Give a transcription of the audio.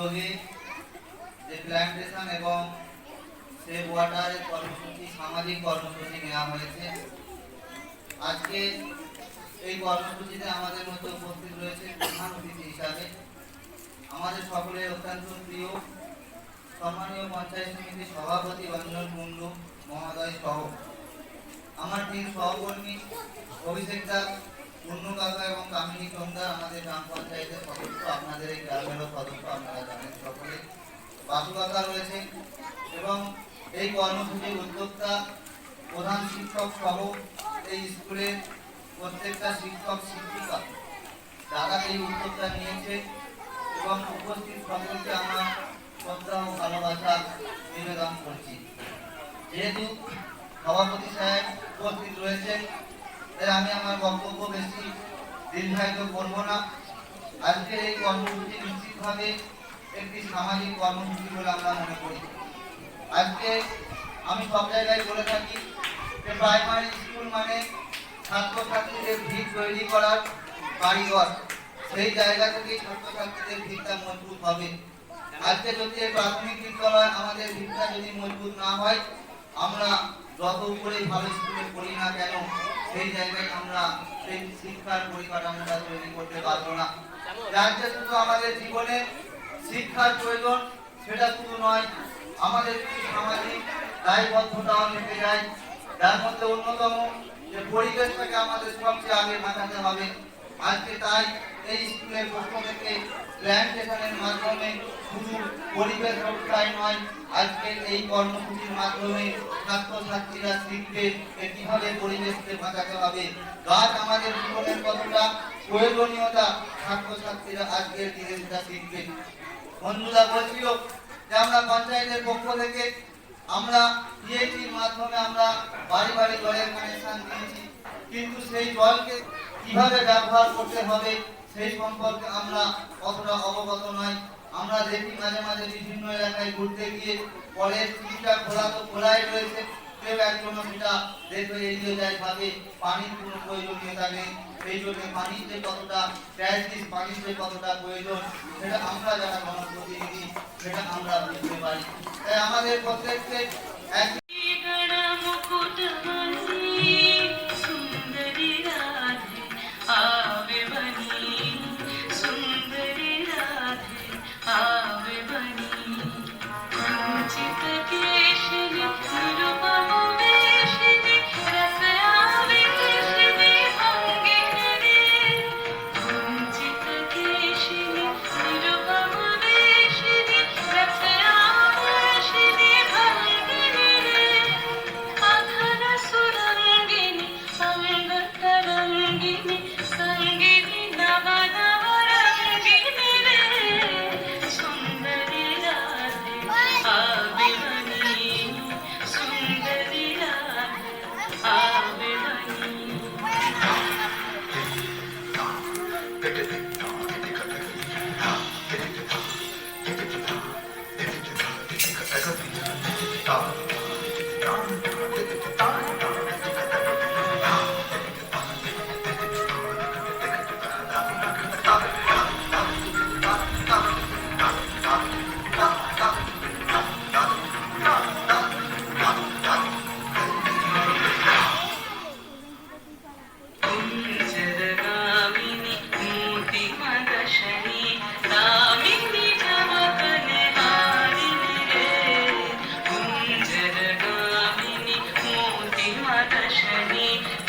উদ্যোগে যে প্ল্যান্টেশন এবং সেভ ওয়াটারের কর্মসূচি, সামাজিক কর্মসূচি নেওয়া হয়েছে। আজকে এই কর্মসূচিতে আমাদের মধ্যে উপস্থিত রয়েছে প্রধান অতিথি হিসাবে। আমাদের সকলের অত্যন্ত প্রিয় সম্মানীয় পঞ্চায়েত সমিতির সভাপতি রঞ্জন কুণ্ডু মহোদয় সহ। আমার তিন সহকর্মী, অভিষেক দাস পূর্ণ কাকা এবং কামিনী চন্দা আমাদের গ্রাম পঞ্চায়েতের সদস্য আপনাদের এই গ্রামেরও সদস্য আপনারা জানেন সকলে। বাসুকাকা রয়েছে এবং এই কর্মসূচির উদ্যোক্তা প্রধান শিক্ষক সহ এই স্কুলের প্রত্যেকটা শিক্ষক, শিক্ষিকা, যারা এই উদ্যোগটা নিয়েছে এবং উপস্থিত সকলকে আমরা শ্রদ্ধা ও ভালোবাসা নিবেদন করছি। যেহেতু সভাপতি সাহেব উপস্থিত রয়েছেন তাই আমি আমার বক্তব্য বেশি দীর্ঘায়িত করব না। আজকে এই কর্মসূচি নিশ্চিতভাবে একটি সামাজিক কর্মসূচি বলে আমরা মনে করি। আজকে আমি সব জায়গায় বলে থাকি যে প্রাইমারি স্কুল মানে ছাত্রছাত্রীদের ভিত তৈরি করার কারিগর সেই জায়গা থেকে ছাত্রছাত্রীদের ভিতটা মজবুত হবে। আজকে যদি প্রাথমিক বিদ্যালয় আমাদের ভিতটা যদি মজবুত না হয়, আমরা যত উপরে ভালো স্কুলে পড়ি না কেন সেই জায়গায় আমরা সেই শিক্ষার পরিকাঠামোটা তৈরি করতে পারব না। রাজ্যে শুধু আমাদের জীবনে শিক্ষার প্রয়োজন, সেটা শুধু নয়, আমাদের কিছু সামাজিক দায়বদ্ধতাও থেকে যায় যার মধ্যে অন্যতম যে পরিবেশটাকে আমাদের সবচেয়ে আগে মাথাতে হবে। আজকে তাই এই স্কুলের পক্ষ থেকে প্ল্যান্টেশনের মাধ্যমে শুধু পরিবেশ রক্ষাই নয়, আজকে এই কর্মসূচির মাধ্যমে ছাত্রছাত্রীরা শিখবে যে কীভাবে পরিবেশকে বাঁচাতে হবে। গাছ আমাদের জীবনের কতটা প্রয়োজনীয়তা, ছাত্রছাত্রীরা আজকের দিনে সেটা শিখবে। বন্ধুরা বলছিল যে আমরা পঞ্চায়েতের পক্ষ থেকে আমরা পিএইচির মাধ্যমে আমরা বাড়ি বাড়ি জলের কানেকশন দিয়েছি, কিন্তু সেই জলকে কীভাবে ব্যবহার করতে হবে সেই সম্পর্কে আমরা অতটা অবগত নয় আমরা দেখি মাঝে মাঝে বিভিন্ন এলাকায় ঘুরতে গিয়ে কলের টিপটা খোলা তো খোলাই রয়েছে। কেউ একজন সেটা দেখে এড়িয়ে যায় ভাবে পানির কোনো প্রয়োজনীয়তা নেই সেই জন্য পানির যে কতটা ক্রাইসিস পানির যে কতটা প্রয়োজন, সেটা আমরা যারা জনপ্রতিনিধি সেটা আমরা বুঝতে পারি। তাই আমাদের প্রত্যেককে mean?